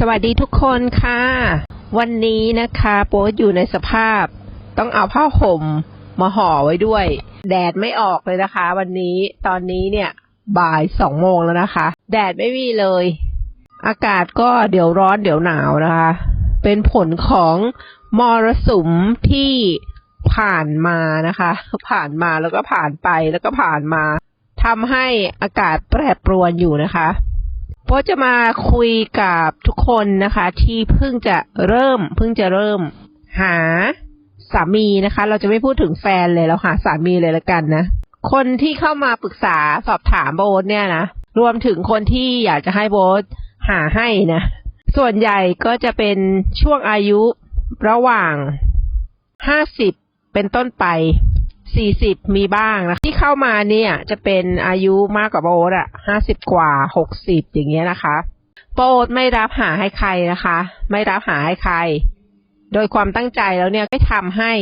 สวัสดีทุกคนค่ะ วันนี้นะคะโป๊อยู่ในสภาพ ต้องเอาผ้าห่มมาห่อไว้ด้วย แดดไม่ออกเลยนะคะ วันนี้ตอนนี้เนี่ยบ่ายสองโมงแล้วนะคะ แดดไม่มีเลย อากาศก็เดี๋ยวร้อนเดี๋ยวหนาวนะคะ เป็นผลของมรสุมที่ผ่านมานะคะ ผ่านมาแล้วก็ผ่านไปแล้วก็ผ่านมาทำให้อากาศแปรปรวนอยู่นะคะ โป๊จะมาคุยกับทุกคนนะคะ ที่เพิ่งจะเริ่ม เพิ่งจะเริ่ม หาสามีนะคะ เราจะไม่พูดถึงแฟนเลยเราหาสามีเลยละกันนะ คนที่เข้ามาปรึกษาสอบถามโบ๊ทเนี่ยนะรวมถึงคนที่อยากจะให้โบ๊ทหาให้นะ ส่วนใหญ่ก็จะเป็นช่วงอายุระหว่างห้าสิบเป็นต้นไป สี่สิบมีบ้างนะที่เข้ามาเนี่ยจะเป็นอายุมากกว่าโบ๊ทอะห้าสิบกว่าหกสิบอย่างเงี้ยนะคะโบ๊ทไม่รับหาให้ใครนะคะ ไม่รับหาให้ใคร โดยความตั้งใจแล้วเนี่ยไม่ทำให้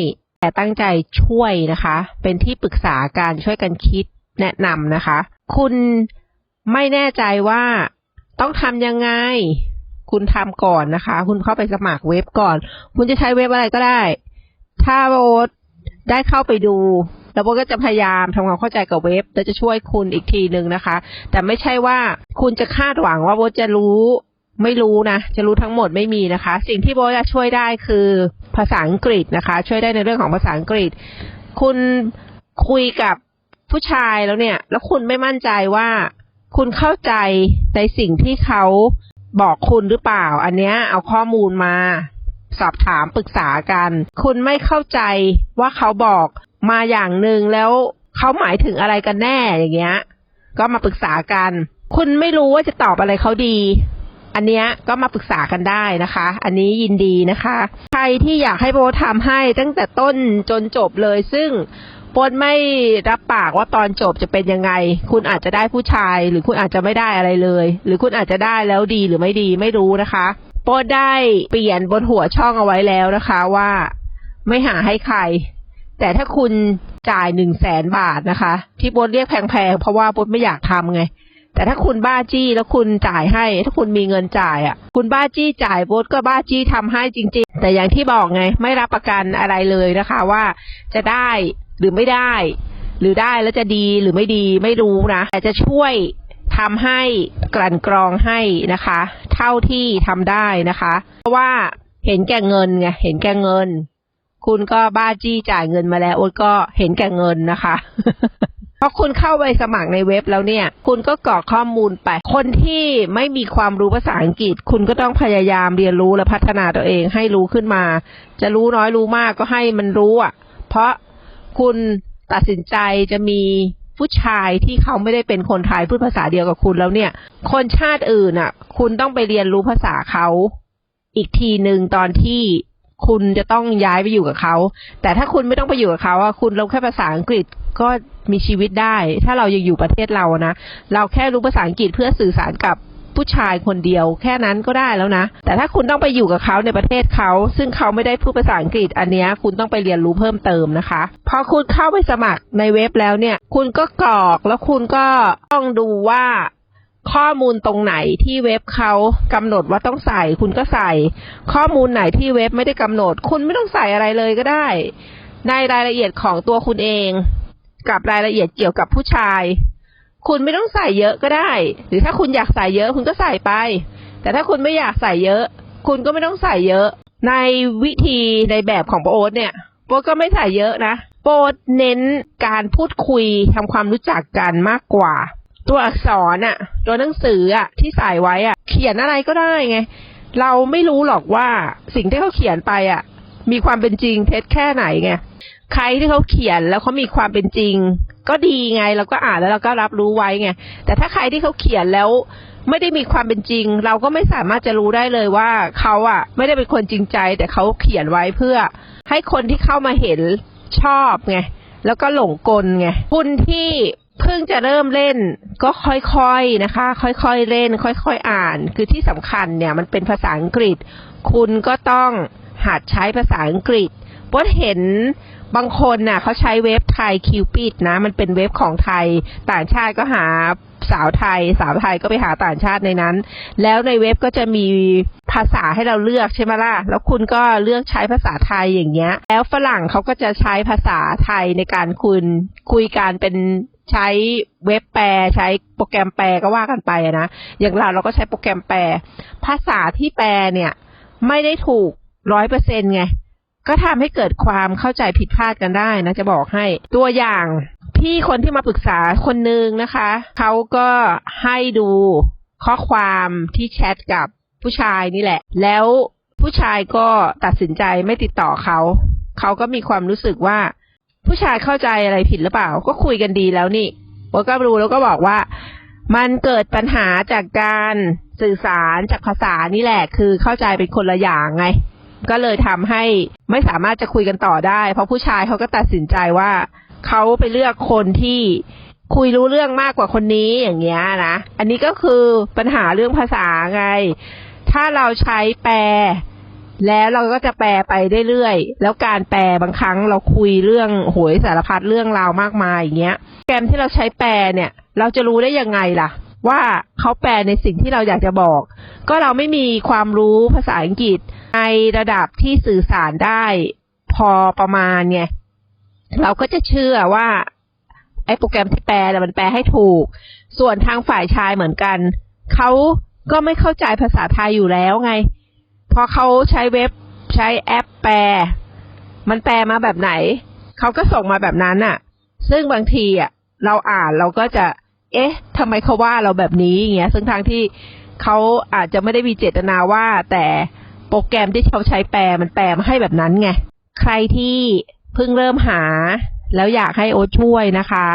แต่ตั้งใจช่วยนะคะ เป็นที่ปรึกษาการช่วยกันคิดแนะนำนะคะ คุณไม่แน่ใจว่าต้องทำยังไง คุณทำก่อนนะคะ คุณเข้าไปสมัครเว็บก่อน คุณจะใช้เว็บอะไรก็ได้ ถ้าโบ๊ท ได้เข้าไปดู แล้วโบก็จะพยายามทำความเข้าใจกับเว็บ แล้วจะช่วยคุณอีกทีหนึ่งนะคะ แต่ไม่ใช่ว่าคุณจะคาดหวังว่าโบจะรู้ไม่รู้นะ จะรู้ทั้งหมดไม่มีนะคะ สิ่งที่โบจะช่วยได้คือภาษาอังกฤษนะคะ ช่วยได้ในเรื่องของภาษาอังกฤษ คุณคุยกับผู้ชายแล้วเนี่ย แล้วคุณไม่มั่นใจว่าคุณเข้าใจในสิ่งที่เขาบอกคุณหรือเปล่า อันเนี้ยเอาข้อมูลมา สอบถามปรึกษากัน คุณไม่เข้าใจว่าเขาบอกมาอย่างหนึ่งแล้วเขาหมายถึงอะไรกันแน่อย่างเงี้ย ก็มาปรึกษากัน คุณไม่รู้ว่าจะตอบอะไรเขาดี อันเนี้ยก็มาปรึกษากันได้นะคะ อันนี้ยินดีนะคะ ใครที่อยากให้โบทำให้ตั้งแต่ต้นจนจบเลย ซึ่งโบไม่รับปากว่าตอนจบจะเป็นยังไง คุณอาจจะได้ผู้ชาย หรือคุณอาจจะไม่ได้อะไรเลย หรือคุณอาจจะได้แล้วดีหรือไม่ดีไม่รู้นะคะ โบได้เปลี่ยนบนหัวช่องเอาไว้แล้วนะคะว่าไม่หาให้ใคร แต่ถ้าคุณจ่ายหนึ่งแสนบาทนะคะ ที่โบทเรียกแพงๆเพราะว่าโบทไม่อยากทำไง แต่ถ้าคุณบ้าจี้แล้วคุณจ่ายให้ ถ้าคุณมีเงินจ่ายอะ คุณบ้าจี้จ่ายโบทก็บ้าจี้ทำให้จริง ๆ แต่อย่างที่บอกไง ไม่รับประกันอะไรเลยนะคะ ว่าจะได้หรือไม่ได้ หรือได้แล้วจะดีหรือไม่ดีไม่รู้นะแต่จะช่วยทำให้กลั่นกรองให้นะคะ เท่าที่ทำได้นะคะ เพราะว่าเห็นแก่เงินไงเห็นแก่เงิน คุณก็บ้าจี้จ่ายเงินมาแล้วโอ๊ตก็เห็นแก่เงินนะคะพอคุณเข้าไปสมัครในเว็บแล้วเนี่ย คุณก็กรอกข้อมูลไป คนที่ไม่มีความรู้ภาษาอังกฤษ คุณก็ต้องพยายามเรียนรู้และพัฒนาตัวเองให้รู้ขึ้นมา จะรู้น้อยรู้มากก็ให้มันรู้อะ เพราะคุณตัดสินใจจะมี ผู้ชายที่เขาไม่ได้เป็นคนไทยพูดภาษาเดียวกับคุณแล้วเนี่ย คนชาติอื่นอะ คุณต้องไปเรียนรู้ภาษาเขาอีกทีหนึ่งตอนที่คุณจะต้องย้ายไปอยู่กับเขา แต่ถ้าคุณไม่ต้องไปอยู่กับเขาอะคุณรู้แค่ภาษาอังกฤษก็มีชีวิตได้ ถ้าเรายังอยู่ประเทศเรานะ เราแค่รู้ภาษาอังกฤษเพื่อสื่อสารกับ ผู้ชายคนเดียว แค่นั้นก็ได้แล้วนะ แต่ถ้าคุณต้องไปอยู่กับเขาในประเทศเขา ซึ่งเขาไม่ได้พูดภาษาอังกฤษอันนี้คุณต้องไปเรียนรู้เพิ่มเติมนะคะ พอคุณเข้าไปสมัครในเว็บแล้วเนี่ย คุณก็กรอกแล้วคุณก็ต้องดูว่าข้อมูลตรงไหนที่เว็บเขากำหนดว่าต้องใส่ คุณก็ใส่ ข้อมูลไหนที่เว็บไม่ได้กำหนด คุณไม่ต้องใส่อะไรเลยก็ได้ ในรายละเอียดของตัวคุณเอง กับรายละเอียดเกี่ยวกับผู้ชาย คุณไม่ต้องใส่เยอะก็ได้ หรือถ้าคุณอยากใส่เยอะคุณก็ใส่ไป แต่ถ้าคุณไม่อยากใส่เยอะ คุณก็ไม่ต้องใส่เยอะ ในวิธีในแบบของโปรโอ๊ตเนี่ยโปรก็ไม่ใส่เยอะนะ โปรเน้นการพูดคุยทำความรู้จักกันมากกว่า ตัวอักษรอะตัวหนังสืออะที่ใส่ไว้อะเขียนอะไรก็ได้ไง เราไม่รู้หรอกว่าสิ่งที่เขาเขียนไปอะมีความเป็นจริงเท็จแค่ไหนไงใครที่เขาเขียนแล้วเขามีความเป็นจริง ก็ดีไงเราก็อ่านแล้วเราก็รับรู้ไว้ไงแต่ถ้าใครที่เขาเขียนแล้วไม่ได้มีความเป็นจริง เราก็ไม่สามารถจะรู้ได้เลยว่าเขาอะไม่ได้เป็นคนจริงใจ แต่เขาเขียนไว้เพื่อ ให้คนที่เข้ามาเห็นชอบไงแล้วก็หลงกลไงคุณที่เพิ่งจะเริ่มเล่นก็ค่อยๆนะคะ ค่อยๆเล่น ค่อยๆอ่าน คือที่สำคัญเนี่ยมันเป็นภาษาอังกฤษ คุณก็ต้องหัดใช้ภาษาอังกฤษเพราะเห็น บางคนน่ะเขาใช้เว็บไทยคิวปิดนะ มันเป็นเว็บของไทยต่างชาติก็หาสาวไทย สาวไทยก็ไปหาต่างชาติในนั้น แล้วในเว็บก็จะมีภาษาให้เราเลือกใช่ไหมล่ะ แล้วคุณก็เลือกใช้ภาษาไทยอย่างเงี้ย แล้วฝรั่งเขาก็จะใช้ภาษาไทยในการคุยคุยกันเป็นใช้เว็บแปลใช้โปรแกรมแปลก็ว่ากันไปอะนะ อย่างเราเราก็ใช้โปรแกรมแปล ภาษาที่แปลเนี่ย ไม่ได้ถูกร้อยเปอร์เซ็นไง ก็ทำให้เกิดความเข้าใจผิดพลาดกันได้นะจะบอกให้ตัวอย่างพี่คนที่มาปรึกษาคนนึงนะคะเขาก็ให้ดูข้อความที่แชทกับผู้ชายนี่แหละ แล้วผู้ชายก็ตัดสินใจไม่ติดต่อเขาเขาก็มีความรู้สึกว่า ผู้ชายเข้าใจอะไรผิดหรือเปล่า ก็คุยกันดีแล้วนี่โอก็รู้แล้วก็บอกว่า มันเกิดปัญหาจากการสื่อสารจากภาษานี่แหละ คือเข้าใจเป็นคนละอย่างไง ก็เลยทำให้ไม่สามารถจะคุยกันต่อได้ เพราะผู้ชายเขาก็ตัดสินใจว่าเขาไปเลือกคนที่คุยรู้เรื่องมากกว่าคนนี้อย่างเงี้ยนะ อันนี้ก็คือปัญหาเรื่องภาษาไง ถ้าเราใช้แปล แล้วเราก็จะแปลไปเรื่อยๆ แล้วการแปลบางครั้งเราคุยเรื่องโหยสารพัดเรื่องราวมากมายอย่างเงี้ย แกรมที่เราใช้แปลเนี่ย เราจะรู้ได้ยังไงล่ะ ว่าเขาแปลในสิ่งที่เราอยากจะบอก ก็เราไม่มีความรู้ภาษาอังกฤษ ในระดับที่สื่อสารได้พอประมาณไงเราก็จะเชื่อว่าไอ้โปรแกรมที่แปลน่มันแปลให้ถูก ส่วนทางฝ่ายชายเหมือนกัน เขาก็ไม่เข้าใจภาษาไทยอยู่แล้วไง พอเขาใช้เว็บใช้แอปแปล มันแปลมาแบบไหน เขาก็ส่งมาแบบนั้นน่ะซึ่งบางทีอะเราอ่านเราก็จะ เอ๊ะทำไมเขาว่าเราแบบนี้อย่างเงี้ย ซึ่งทางที่เขาอาจจะไม่ได้มีเจตนาว่าแต่ โปรแกรมที่เขาใช้แปลมันแปลมาให้แบบนั้นไง ใครที่เพิ่งเริ่มหา แล้วอยากให้โอตช่วยนะคะ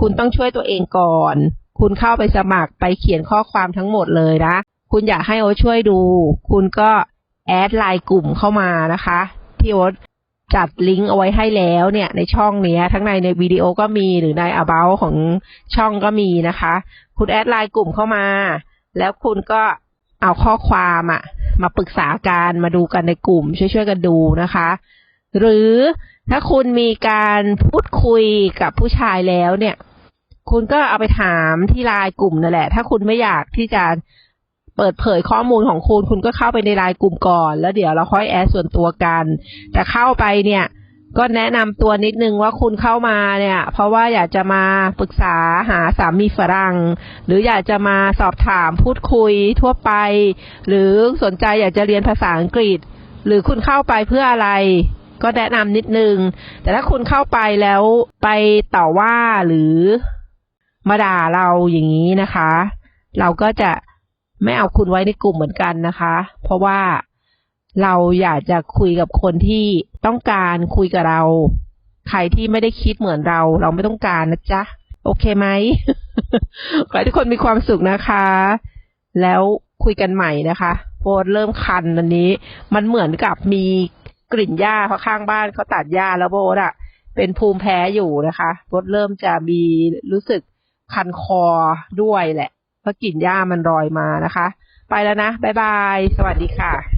คุณต้องช่วยตัวเองก่อน คุณเข้าไปสมัครไปเขียนข้อความทั้งหมดเลยนะ คุณอยากให้โอตช่วยดู คุณก็แอดไลน์กลุ่มเข้ามานะคะ ที่โอตจัดลิงก์เอาไว้ให้แล้วเนี่ยในช่องเนี้ย ทั้งในในวิดีโอก็มีหรือใน about ของช่องก็มีนะคะ คุณแอดไลน์กลุ่มเข้ามา แล้วคุณก็เอาข้อความอะ มาปรึกษาการมาดูกันในกลุ่ม ช่วยๆกันดูนะคะ หรือถ้าคุณมีการพูดคุยกับผู้ชายแล้วเนี่ย คุณก็เอาไปถามที่ไลน์กลุ่มนั่นแหละ ถ้าคุณไม่อยากที่จะเปิดเผยข้อมูลของคุณ คุณก็เข้าไปในไลน์กลุ่มก่อน แล้วเดี๋ยวเราค่อยแอดส่วนตัวกัน แต่เข้าไปเนี่ย ก็แนะนำตัวนิดนึงว่าคุณเข้ามาเนี่ย เพราะว่าอยากจะมาปรึกษาหาสามีฝรั่ง หรืออยากจะมาสอบถามพูดคุยทั่วไป หรือสนใจอยากจะเรียนภาษาอังกฤษ หรือคุณเข้าไปเพื่ออะไร ก็แนะนำนิดนึง แต่ถ้าคุณเข้าไปแล้วไปต่อว่าหรือมาด่าเราอย่างนี้นะคะ เราก็จะไม่เอาคุณไว้ในกลุ่มเหมือนกันนะคะ เพราะว่า เราอยากจะคุยกับคนที่ต้องการคุยกับเรา ใครที่ไม่ได้คิดเหมือนเรา เราไม่ต้องการนะจ๊ะ โอเคไหมขอให้ทุกคนมีความสุขนะคะ แล้วคุยกันใหม่นะคะโพดเริ่มคันอันนี้ มันเหมือนกับมีกลิ่นหญ้าเพราะข้างบ้านเขาตัดหญ้าแล้วโบดอะเป็นภูมิแพ้อยู่นะคะโบดเริ่มจะมีรู้สึกคันคอด้วยแหละ เพราะกลิ่นหญ้ามันรอยมานะคะ ไปแล้วนะ บ๊ายบาย สวัสดีค่ะ